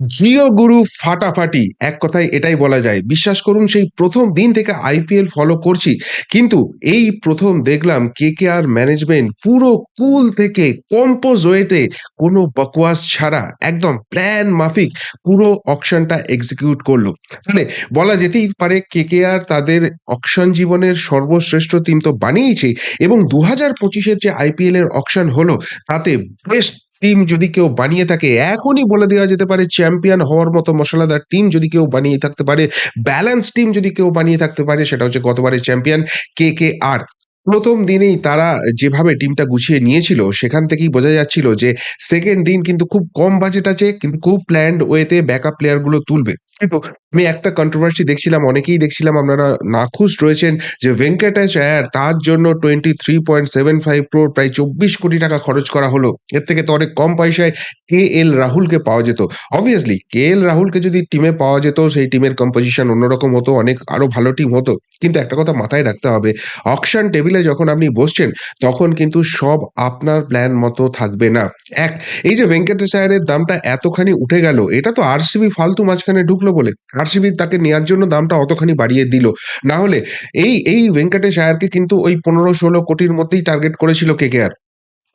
জিও গুরু ফাটাফাটি, এক কথায় এটাই বলা যায়। বিশ্বাস করুন, সেই প্রথম দিন থেকে আইপিএল ফলো করছি। কিন্তু এই প্রথম দেখলাম কে কে আর ম্যানেজমেন্ট পুরো কুল থেকে কম্পোজ ওয়েতে কোনো বকওয়াস ছাড়া, একদম প্ল্যান মাফিক, পুরো অকশনটা এক্সিকিউট করল। তাহলে বলা যেতেই পারে, কে কে আর তাদের অকশন জীবনের সর্বশ্রেষ্ঠ টিম তো বানিয়েছে এবং দু হাজার পঁচিশের যে আইপিএল এর অকশন হলো, তাতে বেস্ট টিম যদি কেউ বানিয়ে থাকে, এখনই বলে দেওয়া যেতে পারে চ্যাম্পিয়ন হওয়ার মতো মশলাদার টিম যদি কেউ বানিয়ে থাকতে পারে ব্যালেন্স টিম যদি কেউ বানিয়ে থাকতে পারে, সেটা হচ্ছে গতবারের চ্যাম্পিয়ন কে কে আর প্রথম দিনেই তারা যেভাবে টিমটা গুছিয়ে নিয়েছিল, সেখান থেকেই বোঝা যাচ্ছিল যে সেকেন্ড দিন কিন্তু খুব কম বাজেট আছে, কিন্তু খুব প্ল্যান্ড ওয়েতে ব্যাকআপ প্লেয়ারগুলো তুলবে। আমি একটা কন্ট্রোভার্সি দেখছিলাম, অনেকেই দেখছিলাম, আপনারা নাখুশ রয়েছেন যে ভেঙ্কটেশ আয়ার তার জন্য twenty three point seven five crore প্রায় চব্বিশ কোটি টাকা খরচ করা হলো। এর থেকে তো অনেক কম পয়সায় কে এল রাহুলকে পাওয়া যেত। অবভিয়াসলি কে এল রাহুলকে যদি টিমে পাওয়া যেত, সেই টিমের কম্পোজিশন অন্যরকম হতো, অনেক আরও ভালো টিম হতো। কিন্তু একটা কথা মাথায় রাখতে হবে অকশন টেবিলে যখন আপনি বসছেন, তখন কিন্তু সব আপনার প্ল্যান মতো থাকবে না। এক, এই যে ভেঙ্কটেশ আয়ারের দামটা এতখানি উঠে গেল, এটা তো আরসিবি ফালতু মাঝখানে ঢুকলো বলে। আরসিবি তাকে নেওয়ার জন্য দামটা অতখানি বাড়িয়ে দিল। না হলে এই এই ভেঙ্কটেশ আয়ারকে কিন্তু ওই পনেরো ষোলো কোটির মধ্যেই টার্গেট করেছিল কে কে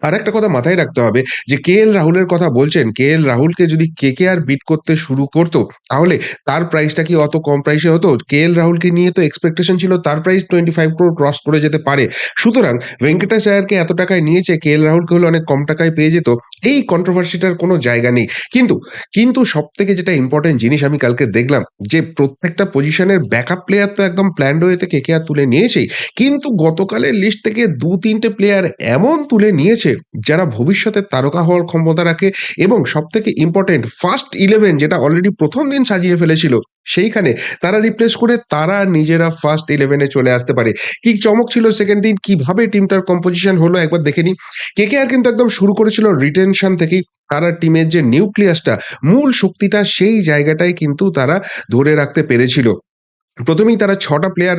আর একটা কথা মাথায় রাখতে হবে যে কে এল রাহুলের কথা বলছেন, কে এল রাহুলকে যদি কে কে আর বিট করতে শুরু করতো, তাহলে তার প্রাইসটা কি অত কম প্রাইসে হতো? কে এল রাহুলকে নিয়ে তো এক্সপেকটেশন ছিল তার price twenty five crore cross করে যেতে পারে। সুতরাং ভেঙ্কটেশ আয়ারকে এত টাকায় নিয়েছে, কে এল রাহুলকে হলে অনেক কম টাকায় পেয়ে যেত, এই কন্ট্রোভার্সিটার কোনো জায়গা নেই। কিন্তু কিন্তু সব থেকে যেটা ইম্পর্টেন্ট জিনিস আমি কালকে দেখলাম, যে প্রত্যেকটা পজিশনের ব্যাকআপ প্লেয়ার তো একদম প্ল্যান্ড হয়েতে কে কে আর তুলে নিয়েছেই, কিন্তু গতকালের লিস্ট থেকে দু তিনটে প্লেয়ার এমন তুলে নিয়েছে যারা ভবিষ্যতে তারকা হওয়ার ক্ষমতা রাখে এবং সব থেকে ইম্পর্টেন্ট ফার্স্ট ইলেভেন যেটা অলরেডি প্রথম দিন সাজিয়ে ফেলেছিল, সেইখানে তারা রিপ্লেস করে তারা নিজেরা ফার্স্ট ইলেভেনে চলে আসতে পারে। কি চমক ছিল সেকেন্ড দিন? কীভাবে টিমটার কম্পোজিশন হলো? একবার দেখে নি কে কে আর কিন্তু একদম শুরু করেছিল রিটেনশন থেকেই। তারা টিমের যে নিউক্লিয়াসটা মূল শক্তিটা সেই জায়গাটাই কিন্তু তারা ধরে রাখতে পেরেছিল। প্রথমেই তারা ছটা প্লেয়ার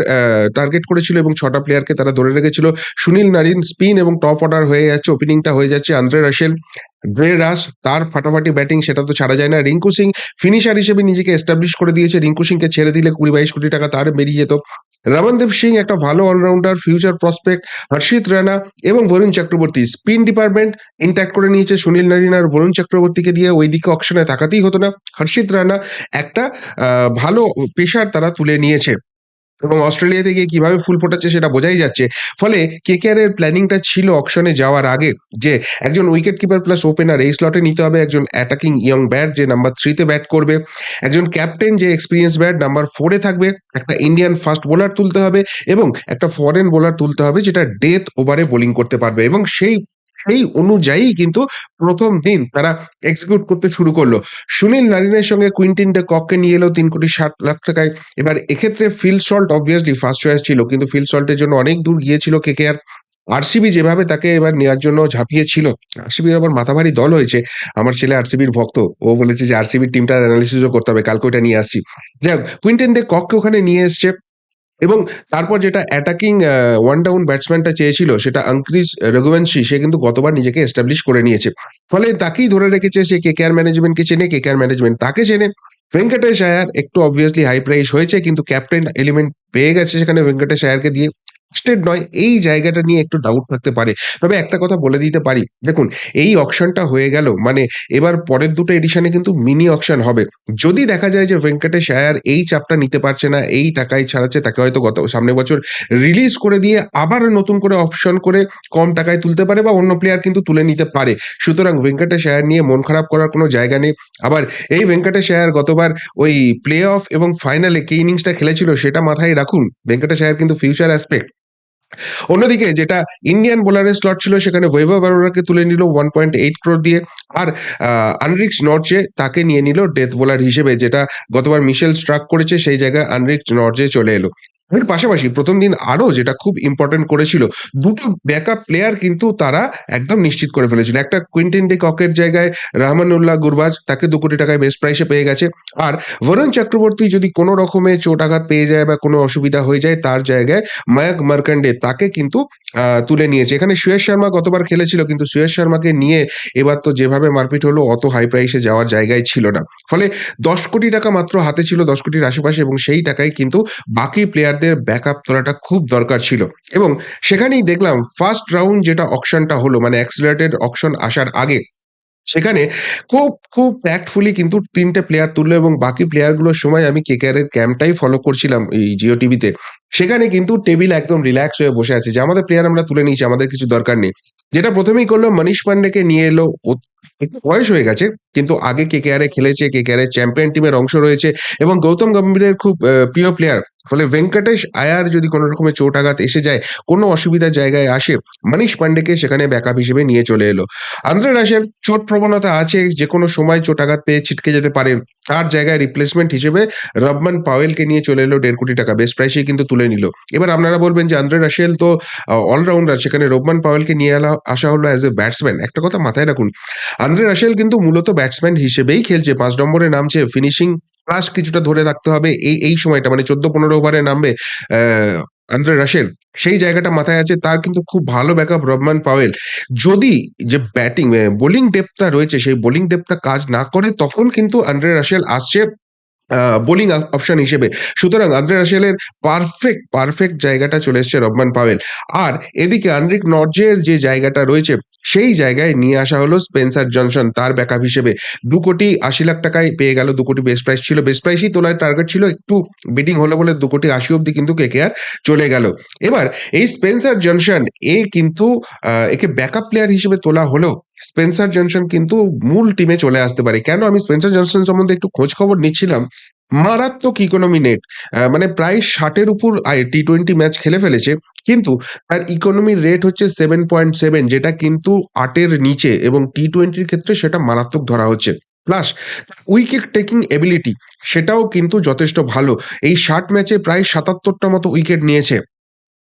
টার্গেট করেছিল এবং ছটা প্লেয়ারকে তারা ধরে রেখেছিল। সুনীল নারিন স্পিন এবং টপ অর্ডার হয়ে যাচ্ছে ওপেনিংটা হয়ে যাচ্ছে আন্দ্রে রাশেল। ড্রে রাস, তার ফাটাফাটি ব্যাটিং সেটা তো ছাড়া যায় না। রিঙ্কু সিং ফিনিশার হিসেবে নিজেকে এস্টাবলিশ করে দিয়েছে। রিঙ্কু সিংকে ছেড়ে দিলে কুড়ি বাইশ কোটি টাকা তার বেরিয়ে যেত। রমনদীপ সিং একটা ভালো all-rounder future prospect Harshit Rana এবং Varun Chakravarthy. Spin department intact করে নিয়েছে সুনীল নারিন আর বরুণ চক্রবর্তীকে দিয়ে ওই দিকে অকশনে তাকাতেই হতো না। হর্ষিত রানা একটা ভালো পেশার তারা তুলে নিয়েছে। এবং অস্ট্রেলিয়াতে গিয়ে কীভাবে ফুল ফোটাচ্ছে সেটা বোঝাই যাচ্ছে। ফলে কে কেকেআর এর প্ল্যানিংটা ছিল অকশনে যাওয়ার আগে যে একজন উইকেট কিপার প্লাস ওপেনার এই স্লটে নিতে হবে। একজন অ্যাটাকিং ইয়ং ব্যাট যে নাম্বার থ্রিতে ব্যাট করবে। একজন ক্যাপ্টেন যে এক্সপিরিয়েন্স ব্যাট নাম্বার ফোরে থাকবে। একটা ইন্ডিয়ান ফাস্ট বোলার তুলতে হবে এবং একটা ফরেন বোলার তুলতে হবে যেটা ডেথ ওভারে বোলিং করতে পারবে এবং সেই সেই অনুযায়ী কিন্তু প্রথম দিন তারা এক্সিকিউট করতে শুরু করল। সুনীল নারিনের সঙ্গে কুইন্টিন ডে কককে নিয়ে এলো, তিন কোটি ষাট লাখ টাকায়। এবার এক্ষেত্রে Phil Salt obviously first choice ছিল, কিন্তু ফিল সল্টের জন্য অনেক দূর গিয়েছিল কে কে আর আরসিবি যেভাবে তাকে এবার নেওয়ার জন্য ঝাঁপিয়েছিল আরসিবির আবার মাথাভারী দল হয়েছে। আমার ছেলে আরসিবির ভক্ত, ও বলেছে যে আরসিবির টিমটার অ্যানালিসিসও করতে হবে, কালকে ওটা নিয়ে আসছি। যাই হোক কুইন্টেন ডে কককে ওখানে নিয়ে এসছে। এবং তারপর যেটা অ্যাটাকিং ওয়ান ডাউন ব্যাটসম্যানটা চেয়েছিল, সেটা অঙ্ক্রিস রঘুবংশী, সে কিন্তু গতবার নিজেকে এস্টাবলিশ করে নিয়েছে। ফলে তাকেই ধরে রেখেছে সে কে কেয়ার ম্যানেজমেন্টকে চেনে কে কেয়ার ম্যানেজমেন্ট তাকে চেনে। ভেঙ্কটেশ আয়ার একটু অবভিয়াসলি হাই প্রাইস হয়েছে, কিন্তু ক্যাপ্টেন এলিমেন্ট পেয়ে গেছে সেখানে ভেঙ্কটেশ আয়ারকে দিয়ে। ট্রাস্টেড নয়, এই জায়গাটা নিয়ে একটু ডাউট থাকতে পারে। তবে একটা কথা বলে দিতে পারি। দেখুন, এই অকশনটা হয়ে গেল মানে এবার পরের দুটো এডিশনে কিন্তু মিনি অকশন হবে। যদি দেখা যায় যে ভেঙ্কটেশ আয়ার এই চাপটা নিতে পারছে না, এই টাকায় ছাড়াচ্ছে, তাকে হয়তো গত সামনের বছর রিলিজ করে দিয়ে আবার নতুন করে অপশন করে কম টাকায় তুলতে পারে বা অন্য প্লেয়ার কিন্তু তুলে নিতে পারে। সুতরাং ভেঙ্কটেশ আয়ার নিয়ে মন খারাপ করার কোনো জায়গা নেই। আবার এই ভেঙ্কটেশ আয়ার গতবার ওই প্লে অফ এবং ফাইনালে কে ইনিংসটা খেলেছিল, সেটা মাথায় রাখুন। ভেঙ্কটেশ আয়ার কিন্তু ফিউচার অ্যাসপেক্ট অন্যদিকে যেটা ইন্ডিয়ান বোলারের স্লট ছিল, সেখানে ওয়েভা বারোরাকে তুলে নিল ওয়ান পয়েন্ট এইট ক্রোর দিয়ে আর আনরিক্স নর্জে তাকে নিয়ে নিল ডেথ বোলার হিসেবে, যেটা গতবার মিশেল স্ট্রাক করেছে, সেই জায়গায় আনরিক্স নর্জে চলে এলো। এর পাশাপাশি প্রথম দিন আরও যেটা খুব ইম্পর্টেন্ট করেছিল, দুটো ব্যাকআপ প্লেয়ার কিন্তু তারা একদম নিশ্চিত করে ফেলেছিল। একটা কুইন্টিন ডি ককের জায়গায় রহমানুল্লাহ গুরবাজ তাকে দু কোটি টাকায় বেস্ট প্রাইসে পেয়ে গেছে। আর বরুণ চক্রবর্তী যদি কোনো রকমে চোট আঘাত পেয়ে যায় বা কোনো অসুবিধা হয়ে যায়, তার জায়গায় মায়াক মার্কান্ডে তাকে কিন্তু তুলে নিয়েছে। এখানে সুয়েশ শর্মা গতবার খেলেছিল, কিন্তু সুয়েশ শর্মাকে নিয়ে এবার তো যেভাবে মারপিট হলো, অত হাই প্রাইসে যাওয়ার জায়গায় ছিল না। ফলে দশ কোটি টাকা মাত্র হাতে ছিল দশ কোটির আশেপাশে এবং সেই টাকায় কিন্তু বাকি প্লেয়ারদের ব্যাকআপ তোলাটা খুব দরকার ছিল। এবং সেখানেই দেখলাম ফার্স্ট রাউন্ড যেটা অকশনটা হলো মানে অ্যাক্সিলারেটেড অকশন আসার আগে, সেখানে খুব খুব ট্যাক্টফুলি কিন্তু তিনটে প্লেয়ার তুললো এবং বাকি প্লেয়ারগুলোর সময় আমি কেকেআর এর ক্যাম্পটাই ফলো করছিলাম এই জিও টিভিতে সেখানে কিন্তু টেবিল একদম রিল্যাক্স হয়ে বসে আছে, যে আমাদের প্লেয়ার আমরা তুলে নিয়েছি, আমাদের কিছু দরকার নেই। যেটা প্রথমেই করল মনীষ পান্ডেকে নিয়ে এলো বয়স হয়ে গেছে, কিন্তু আগে কেকেআর এ খেলেছে কেকেআর এর চ্যাম্পিয়ন টিমের অংশ রয়েছে এবং গৌতম গম্ভীরের খুব প্রিয় প্লেয়ার ফলে ভেঙ্কটেশ আয়ার যদি কোনো রকমের চোট আঘাত এসে যায়, কোনো অসুবিধার জায়গায় আসে মনীষ পান্ডেকে সেখানে ব্যাকআপ হিসেবে নিয়ে চলে এলো। আন্দ্রে রাসেল চোট প্রবণতা আছে, যে কোনো সময় চোট আঘাত পেয়ে ছিটকে যেতে পারেন তার জায়গায় রিপ্লেসমেন্ট হিসেবে রবমান পাওয়েলকে নিয়ে চলে এলো দেড় কোটি টাকা। বেস্ট প্রাইসে কিন্তু তুলে নিল। এবার আপনারা বলবেন যে আন্দ্রে রাসেল তো অলরাউন্ডার সেখানে রবমান পাওয়েলকে নিয়ে আসা হলো অ্যাজ এ ব্যাটসম্যান একটা কথা মাথায় রাখুন আন্দ্রে রাসেল কিন্তু মূলত ব্যাটসম্যান হিসেবেই খেলছে। পাঁচ নম্বরে নামছে ফিনিশিং প্লাস কিছুটা ধরে রাখতে হবে। এই এই সময়টা মানে চোদ্দ পনেরো ওভারে নামবে আন্দ্রে রাসেল সেই জায়গাটা মাথায় আছে। তার কিন্তু খুব ভালো ব্যাকআপ রহমান পাওয়েল যদি যে ব্যাটিং বোলিং ডেপটা রয়েছে, সেই বোলিং ডেপটা কাজ না করে, তখন কিন্তু আন্দ্রে রাসেল আসছে বোলিং অপশন হিসেবে। সুতরাং আন্দ্রে রাসেলের পারফেক্ট পারফেক্ট জায়গাটা চলে এসছে রহমান পাওয়েল আর এদিকে আনরিক নর্জের যে জায়গাটা রয়েছে সেই জায়গায় নিয়ে আসা হলো স্পেন্সার জনসন, তার ব্যাকআপ হিসেবে। দু কোটি আশি লাখ টাকায় পেয়ে গেল, দু কোটি বেস্ট প্রাইস ছিল। বেস্ট প্রাইসই তোলার টার্গেট ছিল, একটু বিডিং হলো বলে দু কোটি আশি অব্দি কিন্তু কেকেআর চলে গেল। এবার, এই স্পেন্সার জনসন, এ কিন্তু একে ব্যাকআপ প্লেয়ার হিসেবে তোলা হলো। স্পেন্সার জনসন কিন্তু মূল টিমে চলে আসতে পারে। কেন আমি স্পেন্সার জনসন সম্বন্ধে একটু খোঁজ খবর নিচ্ছিলাম? মারাত্মক ইকোনমি নেট মানে প্রায় ষাটের উপর টি টোয়েন্টি ম্যাচ খেলে ফেলেছে। কিন্তু তার ইকোনমির রেট হচ্ছে সেভেন পয়েন্ট সেভেন যেটা কিন্তু আটের নিচে এবং টি টোয়েন্টির ক্ষেত্রে সেটা মারাত্মক ধরা হচ্ছে। প্লাস উইকেট টেকিং এবিলিটি সেটাও কিন্তু যথেষ্ট ভালো। এই ষাট ম্যাচে প্রায় সাতাত্তরটা মতো উইকেট নিয়েছে।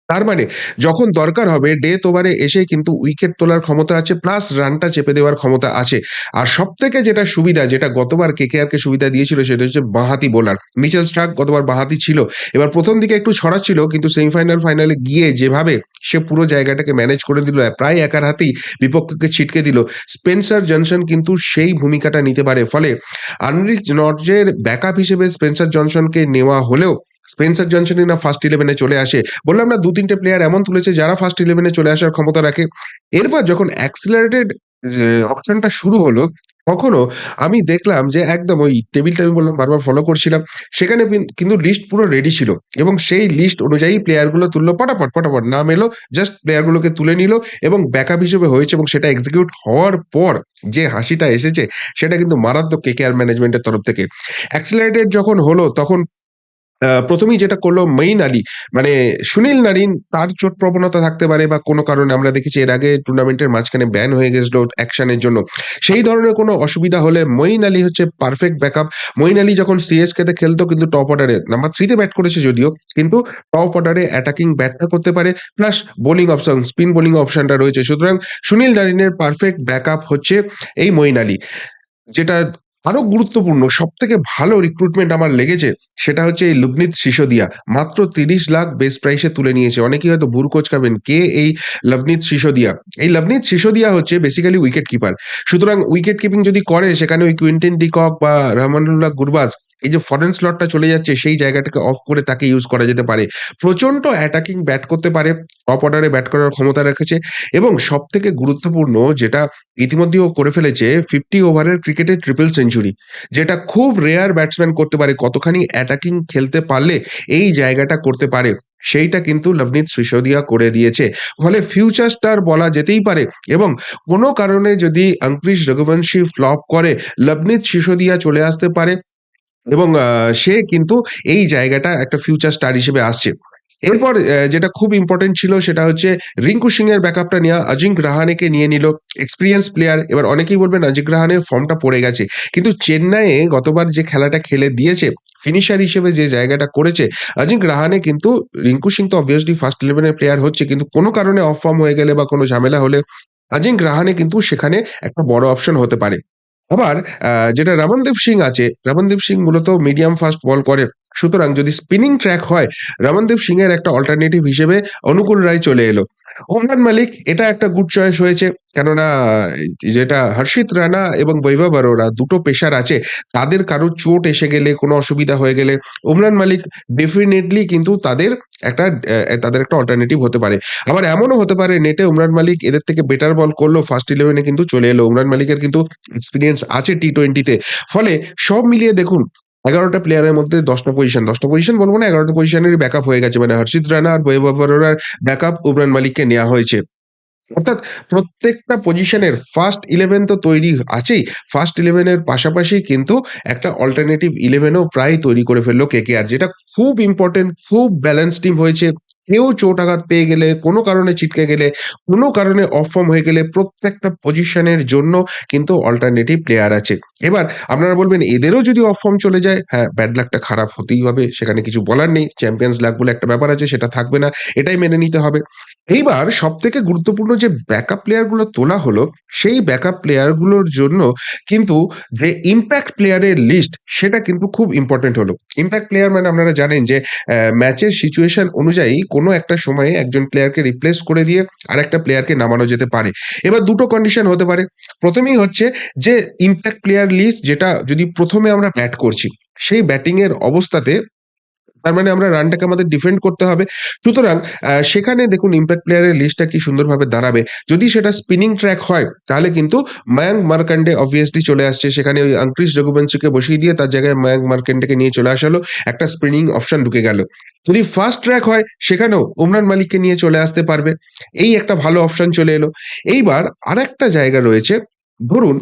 তার মানে যখন দরকার হবে ডেথ ওভারে এসে কিন্তু উইকেট তোলার ক্ষমতা আছে প্লাস রানটা চেপে দেওয়ার ক্ষমতা আছে। আর সব থেকে যেটা সুবিধা, যেটা গতবার কেকেআর কে সুবিধা দিয়েছিল, সেটা হচ্ছে বাহাতি বোলার মিচেল স্টার্ক গতবার বাহাতি ছিল। এবার প্রথম দিকে একটু ছড়া ছিল কিন্তু সেমিফাইনাল ফাইনালে গিয়ে যেভাবে সে পুরো জায়গাটাকে ম্যানেজ করে দিল, প্রায় একার হাতেই বিপক্ষকে ছিটকে দিল। স্পেন্সার জনসন কিন্তু সেই ভূমিকাটা নিতে পারে। ফলে আনরিক নর্জের ব্যাকআপ হিসেবে স্পেন্সার জনসনকে নেওয়া হলেও স্পেন্সার জনসনই না ফার্স্ট ইলেভেনে চলে আসে? বললাম, না, দু, তিনটে প্লেয়ার এমন তুলেছে যারা ফার্স্ট ইলেভেনে চলে আসার ক্ষমতা রাখে। এরপর যখন অ্যাক্সিলারেটেড অপশনটা শুরু হলো, তখনও আমি দেখলাম যে, একদম ওই টেবিলটা আমি বললাম, বারবার ফলো করছিলাম। সেখানে কিন্তু লিস্ট পুরো রেডি ছিল এবং সেই লিস্ট অনুযায়ী প্লেয়ারগুলো তুললো পটাপট পটাপট। নাম এলো জাস্ট প্লেয়ারগুলোকে তুলে নিল এবং ব্যাকআপ হিসেবে হয়েছে এবং সেটা এক্সিকিউট হওয়ার পর যে হাসিটা এসেছে, সেটা কিন্তু মারাত্মক কেকেআর ম্যানেজমেন্টের তরফ থেকে। অ্যাক্সিলারেটেড যখন হলো, তখন প্রথমেই যেটা করল মেইন আলী। মানে সুনীল নারিন তার চোট প্রবণতা থাকতে পারে বা কোনো কারণে আমরা দেখেছি এর আগে টুর্নামেন্টের মাঝখানে ব্যান হয়ে গেছিল অ্যাকশনের জন্য। সেই ধরনের কোনো অসুবিধা হলে মঈন আলী হচ্ছে পারফেক্ট ব্যাকআপ মঈন আলী যখন সিএসকে তে খেলতো কিন্তু টপ অর্ডারে নাম্বার থ্রিতে ব্যাট করেছে যদিও, কিন্তু টপ অর্ডারে অ্যাটাকিং ব্যাটটা করতে পারে। Plus bowling option spin bowling অপশনটা রয়েছে। সুতরাং সুনীল নারিনের পারফেক্ট ব্যাকআপ হচ্ছে এই মঈন আলী। যেটা আরও গুরুত্বপূর্ণ সব থেকে ভালো রিক্রুটমেন্ট আমার লেগেছে সেটা হচ্ছে এই লুবনিত সিসোদিয়া। মাত্র তিরিশ লাখ বেস প্রাইসে তুলে নিয়েছে। অনেকেই হয়তো ভুর কোচ খাবেন কে এই লভনীত সিসোদিয়া। এই লভনীত সিসোদিয়া হচ্ছে বেসিক্যালি উইকেট কিপার সুতরাং উইকেট কিপিং যদি করে সেখানে ওই কুইন্টেন ডিকক বা রহমানুল্লাহ গুরবাজ এই যে ফরেন স্লটটা চলে যাচ্ছে, সেই জায়গাটাকে অফ করে তাকে ইউজ করা যেতে পারে। প্রচণ্ড অ্যাটাকিং ব্যাট করতে পারে টপ অর্ডারে ব্যাট করার ক্ষমতা রেখেছে এবং সব থেকে গুরুত্বপূর্ণ যেটা ইতিমধ্যেও করে ফেলেছে ফিফটি ওভারের ক্রিকেটে ট্রিপল সেঞ্চুরি যেটা খুব রেয়ার ব্যাটসম্যান করতে পারে, কতখানি অ্যাটাকিং খেলতে পারলে এই জায়গাটা করতে পারে, সেইটা কিন্তু লভনীত সিসোদিয়া করে দিয়েছে। ফলে ফিউচার স্টার বলা যেতেই পারে এবং কোনো কারণে যদি অঙ্কুশ রঘুবংশী ফ্লপ করে লভনীত সিসোদিয়া চলে আসতে পারে এবং সে কিন্তু এই জায়গাটা একটা ফিউচার স্টার হিসেবে আসছে এরপর যেটা খুব ইম্পোর্টেন্ট ছিল সেটা হচ্ছে রিঙ্কু সিং এর ব্যাকআপটা নেয়া অজিঙ্ক রাহানেকে নিয়ে নিল। এক্সপিরিয়েন্স প্লেয়ার এবার অনেকেই বলবেন অজিঙ্ক রাহানের ফর্মটা পড়ে গেছে। কিন্তু চেন্নাইয়ে গতবার যে খেলাটা খেলে দিয়েছে, ফিনিশার হিসেবে যে জায়গাটা করেছে, অজিঙ্ক রাহানে কিন্তু রিঙ্কু সিং তো অবভিয়াসলি ফার্স্ট 11 এর প্লেয়ার হচ্ছে কিন্তু কোনো কারণে অফ ফর্ম হয়ে গেলে বা কোনো ঝামেলা হলে অজিঙ্ক রাহানে কিন্তু সেখানে একটা বড় অপশন হতে পারে। আবার যেটা রমনদীপ সিং আছে, রমনদীপ সিং মূলত মিডিয়াম ফাস্ট বল করে। সুতরাং যদি স্পিনিং ট্র্যাক হয়, রমনদীপ সিং এর একটা অল্টারনেটিভ হিসেবে অনুকূল রায় চলে এলো। ওমরান মালিক এটা একটা গুড চয়েস হয়েছে। কেননা যেটা হর্ষিত রানা এবং বৈভব অরোরা দুটো পেশার আছে। তাদের কারোর চোট এসে গেলে, কোনো অসুবিধা হয়ে গেলে ওমরান মালিক ডেফিনেটলি কিন্তু তাদের একটা তাদের একটা অল্টারনেটিভ হতে পারে। আবার এমনও হতে পারে নেটে ওমরান মালিক এদের থেকে বেটার বল করল, ফার্স্ট ইলেভেনে কিন্তু চলে এলো। ওমরান মালিকের কিন্তু এক্সপিরিয়েন্স আছে টি টোয়েন্টিতে ফলে সব মিলিয়ে দেখুন ১১ টা প্লেয়ারের মধ্যে দশটা পজিশন, দশটা পজিশন বলব না ১১ টা পজিশনেরই ব্যাকআপ হয়ে গেছে। মানে হর্ষিত রানা আর বৈভব ব্যাক ব্যাকআপ উমরান মালিককে নেওয়া হয়েছে। অর্থাৎ প্রত্যেকটা পজিশনের ফার্স্ট 11 তো তৈরি আছেই। ফার্স্ট ইলেভেনের পাশাপাশি কিন্তু একটা অল্টারনেটিভ 11 ও প্রায় তৈরি করে ফেলল কে কে আর যেটা খুব ইম্পর্টেন্ট খুব ব্যালেন্স টিম হয়েছে। কেউ চোট আঘাত পেয়ে গেলে, কোনো কারণে ছিটকে গেলে, কোনো কারণে অফ ফর্ম হয়ে গেলে প্রত্যেকটা পজিশনের জন্য কিন্তু অল্টারনেটিভ প্লেয়ার আছে। এবার আপনারা বলবেন এদেরও যদি অফ ফর্ম চলে যায়, হ্যাঁ ব্যাড লাকটা খারাপ হতেই হবে। সেখানে কিছু বলার নেই। চ্যাম্পিয়ন্স লাক বলে একটা ব্যাপার আছে সেটা থাকবে না। এটাই মেনে নিতে হবে। এইবার সব থেকে গুরুত্বপূর্ণ যে ব্যাকআপ প্লেয়ারগুলো তোলা হলো, সেই ব্যাকআপ প্লেয়ারগুলোর জন্য কিন্তু যে ইম্প্যাক্ট প্লেয়ারের লিস্ট সেটা কিন্তু খুব ইম্পোর্টেন্ট হলো। ইমপ্যাক্ট প্লেয়ার মানে আপনারা জানেন যে ম্যাচের সিচুয়েশন অনুযায়ী কোন একটা সময়ে একজন প্লেয়ারকে রিপ্লেস করে দিয়ে আর একটা প্লেয়ারকে নামানো যেতে পারে। এবার দুটো কন্ডিশন হতে পারে। প্রথমেই হচ্ছে যে ইম্প্যাক্ট প্লেয়ার লিস্ট যেটা যদি প্রথমে আমরা ব্যাট করছি, সেই ব্যাটিংয়ের অবস্থাতে তার মানে আমরা রানটাকে আমাদের ডিফেন্ড করতে হবে। সুতরাং সেখানে দেখুন ইম্প্যাক্ট প্লেয়ারের লিস্টটা কি সুন্দরভাবে দাঁড়াবে। যদি সেটা স্পিনিং ট্র্যাক হয়, তাহলে কিন্তু মায়াঙ্ক মার্কান্ডে অবভিয়াসলি চলে আসছে। সেখানে ওই আঙ্ক্রিস রঘুবংশীকে বসিয়ে দিয়ে তার জায়গায় মায়াঙ্ক মার্কান্ডেকে নিয়ে চলে আসা হলো। একটা স্পিনিং অপশন ঢুকে গেল। যদি ফার্স্ট ট্র্যাক হয়, সেখানেও ওমরান মালিককে নিয়ে চলে আসতে পারবে। এই একটা ভালো অপশন চলে এলো। এইবার আরেকটা জায়গা রয়েছে। ধরুন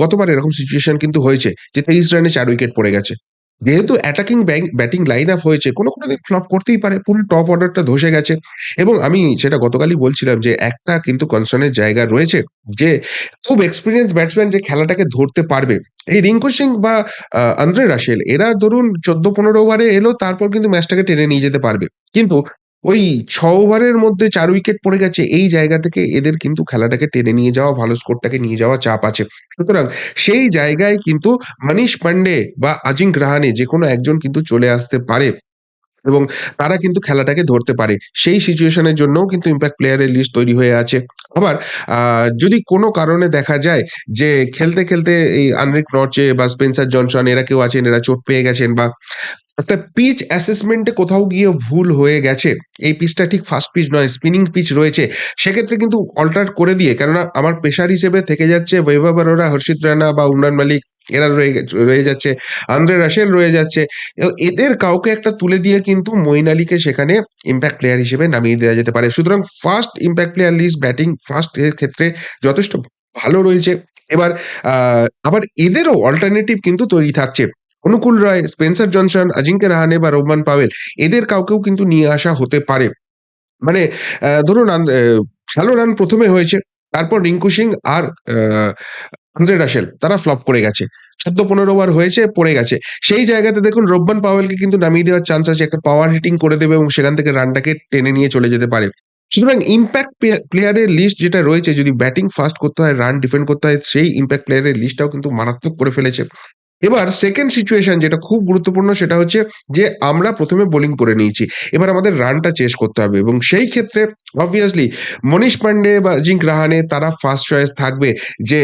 গতবার এরকম সিচুয়েশন কিন্তু হয়েছে যে ২৩ রানে চার উইকেট পড়ে গেছে। যেহেতু অ্যাটাকিং ব্যাং ব্যাটিং লাইন আপ হয়েছে, কোনো কোনো দিন ফ্লপ করতেই পারে। পুরো টপ অর্ডারটা ধসে গেছে। এবং আমি সেটা গতকালই বলছিলাম যে একটা কিন্তু কনসার্নের জায়গা রয়েছে যে খুব এক্সপিরিয়েন্স ব্যাটসম্যান যে খেলাটাকে ধরতে পারবে। এই রিঙ্কু সিং বা আন্দ্রে রাশেল এরা ধরুন ১৪-১৫ ওভারে এলো তারপর কিন্তু ম্যাচটাকে টেনে নিয়ে যেতে পারবে। কিন্তু ওই ছ ওভারের মধ্যে চার উইকেট পড়ে গেছে এই জায়গা থেকে এদের কিন্তু খেলাটাকে টেনে নিয়ে যাওয়া, ভালো স্কোরটাকে নিয়ে যাওয়া চাপ আছে। সুতরাং সেই জায়গায় কিন্তু মনীষ পান্ডে বা অজিঙ্ক রাহানে যেকোনো একজন কিন্তু চলে আসতে পারে। এবং তারা কিন্তু খেলাটাকে ধরতে পারে। সেই সিচুয়েশনের জন্যও কিন্তু ইম্প্যাক্ট প্লেয়ারের লিস্ট তৈরি হয়ে আছে। আবার যদি কোনো কারণে দেখা যায় যে খেলতে, খেলতে এই আনরিক নর্চে বা স্পেন্সার জনসন এরা কেউ আছেন, এরা চোট পেয়ে গেছেন বা একটা পিচ অ্যাসেসমেন্টে কোথাও গিয়ে ভুল হয়ে গেছে। এই পিচটা ঠিক ফাস্ট পিচ নয়, স্পিনিং পিচ রয়েছে। সেক্ষেত্রে কিন্তু অল্টার করে দিয়ে কেননা আমার পেশার হিসেবে থেকে যাচ্ছে বৈভব অরোরা, হর্ষিত রানা বা উমরান মালিক এরা রয়ে রয়ে যাচ্ছে। আন্দ্রে রাসেল রয়ে যাচ্ছে। এদের কাউকে একটা তুলে দিয়ে কিন্তু মঈন আলীকে সেখানে ইম্প্যাক্ট প্লেয়ার হিসেবে নামিয়ে দেওয়া যেতে পারে। সুতরাং first impact player list batting first এর ক্ষেত্রে যথেষ্ট ভালো রয়েছে। এবার আবার এদেরও অল্টারনেটিভ কিন্তু তৈরি থাকছে। অনুকূল রায়, স্পেন্সার জনসন, অজিঙ্ক্য রাহানে বা রোহমান পাওয়েল এদের কাউকেও কিন্তু নিয়ে আসা হতে পারে। মানে ধরুন ভালো রান প্রথমে হয়েছে। তারপর রিঙ্কু সিং আর আন্দ্রে রাসেল তারা ফ্লপ করে গেছে। ১৪-১৫ ওভার হয়েছে, পড়ে গেছে। সেই জায়গাতে দেখুন রোহমান পাওয়েলকে কিন্তু নামিয়ে দেওয়ার চান্স আছে। একটা পাওয়ার হিটিং করে দেবে এবং সেখান থেকে রানটাকে টেনে নিয়ে চলে যেতে পারে। সুতরাং ইমপ্যাক্ট প্লেয়া প্লেয়ারের লিস্ট যেটা রয়েছে যদি ব্যাটিং ফার্স্ট করতে হয়, রান ডিফেন্ড করতে হয়, সেই ইম্প্যাক্ট প্লেয়ারের লিস্টটাও কিন্তু মারাত্মক করে ফেলেছে। এবার সেকেন্ড সিচুয়েশন যেটা খুব গুরুত্বপূর্ণ সেটা হচ্ছে যে আমরা প্রথমে বোলিং করে নিয়েছি। এবার আমাদের রানটা চেস করতে হবে এবং সেই ক্ষেত্রে অবভিয়াসলি মনীষ পান্ডে বা অজিঙ্ক রাহানে তারা ফার্স্ট চয়েস থাকবে যে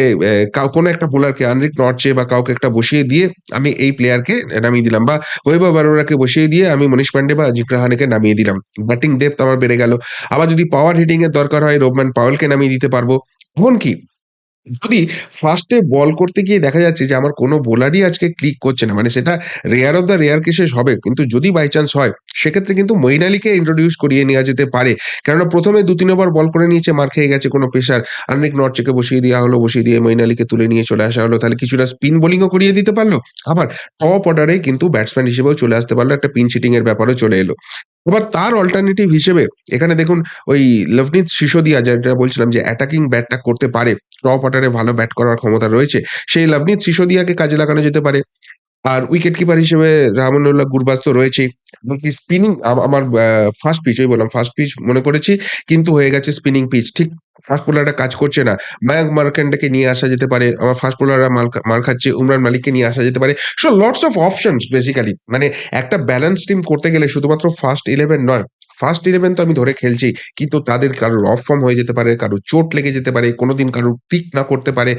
কাউ একটা বোলারকে আনরিক নর্চে বা কাউকে একটা বসিয়ে দিয়ে আমি এই প্লেয়ারকে নামিয়ে দিলাম বা বৈভব অরোরাকে বসিয়ে দিয়ে আমি মনীষ পান্ডে বা অজিঙ্ক রাহানেকে নামিয়ে দিলাম। ব্যাটিং ডেপথ আমার বেড়ে গেল। আবার যদি পাওয়ার হিটিং এর দরকার হয় রোহমান পাওয়েলকে নামিয়ে দিতে পারব। এমনকি যদি ফার্স্টে বল করতে গিয়ে দেখা যাচ্ছে যে আমার কোনো বোলারই আজকে ক্লিক করছে না। মানে সেটা rare of the rare cases হবে। কিন্তু যদি বাই চান্স হয়, সেক্ষেত্রে কিন্তু মঈন আলীকে ইন্ট্রোডিউস করিয়ে নেওয়া যেতে পারে। কেননা ১ম এ ২-৩ ওভার বল করে নিয়েছে, মার খেয়ে গেছে কোন পেসার। আনরিক নর্চেকে বসিয়ে দেওয়া হলো, বসিয়ে দিয়ে মঈন আলীকে তুলে নিয়ে চলে আসা হলো। তাহলে কিছুটা স্পিন বোলিং ও করিয়ে দিতে পারল আবার টপ অর্ডারে কিন্তু ব্যাটসম্যান হিসেবেও চলে আসতে পারল একটা পিন হিটিং এর ব্যাপারও চলে এলো। আবার তার অল্টারনেটিভ হিসেবে এখানে দেখুন ওই লভনীত সিসোদিয়া যেটা বলছিলাম যে অ্যাটাকিং ব্যাটটা করতে পারে। টপ অর্ডারে ভালো ব্যাট করার ক্ষমতা রয়েছে। সেই লভনীত সিসোদিয়াকে কাজে লাগানো যেতে পারে। আর উইকেট কিপার হিসেবে রাহমানুল্লাহ গুরবাজ তো রয়েছেই। এমনকি স্পিনিং আমার ফার্স্ট পিচ ওই বললাম ফার্স্ট পিচ মনে করেছি, কিন্তু হয়ে গেছে স্পিনিং পিচ। ঠিক ফাস্ট বোলাররা কাজ করছে না। মায়াঙ্ক মার্কেন্ডাকে নিয়ে আসা যেতে পারে। আমার ফাস্ট বোলাররা মার খাচ্ছে। উমরান মালিককে নিয়ে আসা যেতে পারে। So lots of options basically. মানে একটা ব্যালেন্স টিম করতে গেলে শুধুমাত্র ফার্স্ট 11 নয়। ফার্স্ট 11 তো আমি ধরে খেলছি। কিন্তু তাদের কারোর অফ ফর্ম হয়ে যেতে পারে, কারোর চোট লেগে যেতে পারে, কোনদিন কারোর পিক না করতে পারে।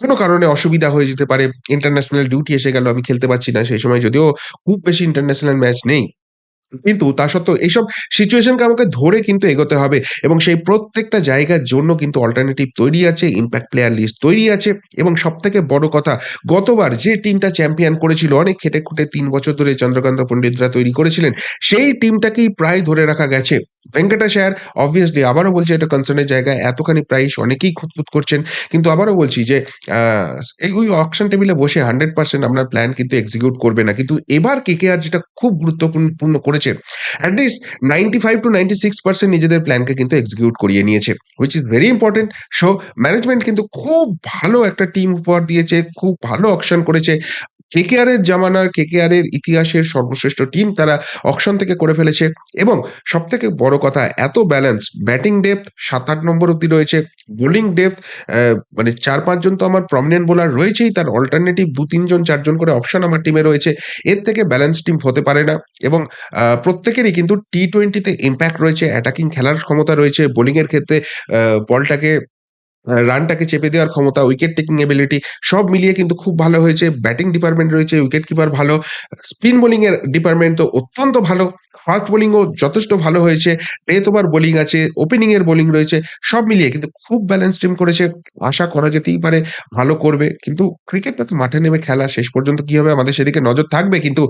কোনো কোন কারণে অসুবিধা হয়ে যেতে পারে। ইন্টারন্যাশনাল ডিউটি এসে গেল আমি খেলতে পারছি না। সেই সময় যদিও খুব বেশি ইন্টারন্যাশনাল ম্যাচ নেই। কিন্তু তা সত্ত্বেও এইসব সিচুয়েশনকে আমাকে ধরে কিন্তু এগোতে হবে এবং সেই প্রত্যেকটা জায়গার জন্য কিন্তু অল্টারনেটিভ তৈরি আছে, ইমপ্যাক্ট প্লেয়ার লিস্ট তৈরি আছে এবং সব থেকে বড় কথা গতবার যে টিমটা চ্যাম্পিয়ন করেছিল অনেক খেটে-খুঁটে তিন বছর ধরে চন্দ্রকান্ত পণ্ডিতরা তৈরি করেছিলেন, সেই টিমটাকেই প্রায় ধরে রাখা গেছে। ভেঙ্কটেশ আয়ার অবভিয়াসলি আবারও বলছি এটা কনসার্নের জায়গায় এতখানি প্রাইস অনেকেই খুঁতখুঁত করছেন। কিন্তু আবারও বলছি যে এই ওই অকশন টেবিলে বসে 100% আপনার প্ল্যান কিন্তু এক্সিকিউট করবে না। কিন্তু এবার কেকেআর যেটা খুব গুরুত্বপূর্ণ পূর্ণ করেছে এট লিস্ট 95-96% নিজেদের প্ল্যানকে কিন্তু এক্সিকিউট করিয়ে নিয়েছে। Which is very important so management কিন্তু খুব ভালো একটা টিম উপহার দিয়েছে। খুব ভালো অকশন করেছে। কেকেআর এর জামানার কেকেআর এর ইতিহাসের সর্বশ্রেষ্ঠ টিম তারা অকশন থেকে করে ফেলেছে এবং সব থেকে বড় কথা এত ব্যালেন্স ব্যাটিং ডেপথ ৭-৮ নম্বর অব্দি রয়েছে। বোলিং ডেপথ মানে চার পাঁচজন তো আমার প্রমিনেন্ট বোলার রয়েছেই তার অল্টারনেটিভ দু তিনজন চারজন করে অপশন আমার টিমে রয়েছে। এর থেকে ব্যালেন্স টিম হতে পারে না এবং প্রত্যেকেরই কিন্তু টি-20 তে ইমপ্যাক্ট রয়েছে, অ্যাটাকিং খেলার ক্ষমতা রয়েছে, বোলিংয়ের ক্ষেত্রে বলটাকে রানটাকে চেপে দেওয়ার ক্ষমতা, উইকেট টেকিং এবিলিটি সব মিলিয়ে কিন্তু খুব ভালো হয়েছে। ব্যাটিং ডিপার্টমেন্ট রয়েছে, উইকেট কিপার ভালো। স্পিন বোলিং এর ডিপার্টমেন্ট তো অত্যন্ত ভালো। ফাস্ট বোলিংও যথেষ্ট ভালো হয়েছে। ডেথ ওভার বোলিং আছে, ওপেনিং এর বোলিং রয়েছে। সব মিলিয়ে কিন্তু খুব ব্যালেন্স টিম করেছে। আশা করা যেতেই পারে ভালো করবে। কিন্তু ক্রিকেটটা তো মাঠে নেমে খেলা। শেষ পর্যন্ত কি হবে আমাদের সেদিকে নজর থাকবে। কিন্তু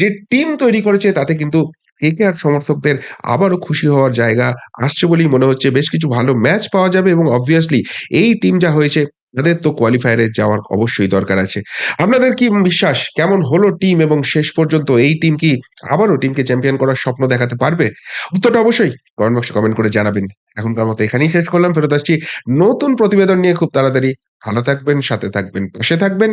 যে টিম তৈরি করেছে তাতে কিন্তু কেকেআর সমর্থকদের আবারও খুশি হওয়ার জায়গা আসছে বলেই মনে হচ্ছে। বেশ কিছু ভালো ম্যাচ পাওয়া যাবে এবং অবভিয়াসলি এই টিম যা হয়েছে তাদের তো কোয়ালিফায়ারে যাওয়ার অবশ্যই দরকার আছে। আপনাদের কি বিশ্বাস কেমন হলো টিম এবং শেষ পর্যন্ত এই টিম কি আবারও টিমকে চ্যাম্পিয়ন করার স্বপ্ন দেখাতে পারবে? উত্তরটা অবশ্যই কমেন্ট বক্সে কমেন্ট করে জানাবেন। এখনকার মতো এখানেই শেষ করলাম। ফেরত আসছি নতুন প্রতিবেদন নিয়ে খুব তাড়াতাড়ি। ভালো থাকবেন, সাথে থাকবেন, পাশে থাকবেন।